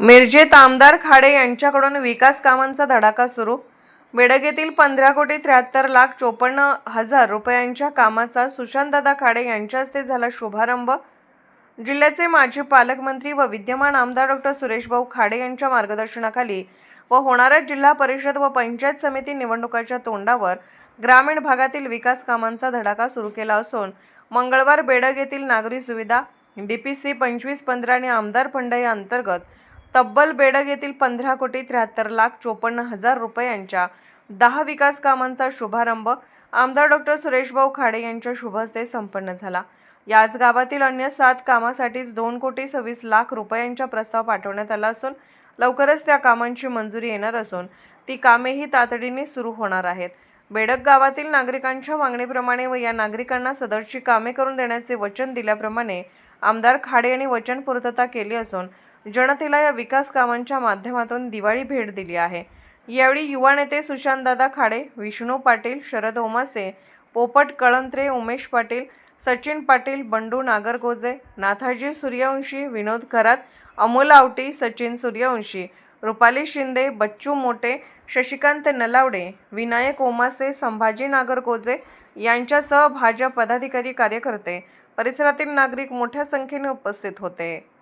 मिरजेत आमदार खाडे यांच्याकडून विकास कामांचा धडाका सुरू. बेडग येथील पंधरा कोटी त्र्याहत्तर लाख चोपन्न हजार रुपयांच्या कामाचा सुशांतदादा खाडे यांच्या हस्ते झाला शुभारंभ. जिल्ह्याचे माजी पालकमंत्री व विद्यमान आमदार डॉक्टर सुरेशभाऊ खाडे यांच्या मार्गदर्शनाखाली व होणाऱ्या जिल्हा परिषद व पंचायत समिती निवडणुकाच्या तोंडावर ग्रामीण भागातील विकास कामांचा धडाका सुरू केला असून मंगळवार बेडग येथील नागरी सुविधा बी पी सी पंचवीस पंधरा आणि आमदार फंड या अंतर्गत तब्बल बेडग येथील पंधरा कोटी त्र्याहत्तर लाख चोपन्न हजार रुपयांच्या दहा विकास कामांचा शुभारंभ आमदार डॉक्टर सुरेशभाऊ खाडे यांच्या शुभहस्ते संपन्न झाला. याच गावातील अन्य सात कामासाठीच दोन कोटी सव्वीस लाख रुपयांचा प्रस्ताव पाठवण्यात आला असून लवकरच त्या कामांची मंजुरी येणार असून ती कामेही तातडीने सुरू होणार आहेत. बेडक गावातील नागरिकांच्या मागणीप्रमाणे व या नागरिकांना सदरची कामे करून देण्याचे वचन दिल्याप्रमाणे आमदार खाडे यांनी वचन पूर्तता केली असून जनतेला या विकास कामांच्या माध्यमातून दिवाळी भेट दिली आहे. यावेळी युवा नेते सुशांतदादा खाडे विष्णू पाटील शरद ओमासे पोपट कळंत्रे उमेश पाटील सचिन पाटील बंडू नागरगोजे नाथाजी सूर्यवंशी विनोद खरात अमोल आवटी सचिन सूर्यवंशी रुपाली शिंदे बच्चू मोटे शशिकांत नलावडे विनायक ओमासे संभाजी नागरगोजे यांच्यासह भाजप पदाधिकारी कार्यकर्ते परिसरातील नागरिक मोठ्या संख्येने उपस्थित होते.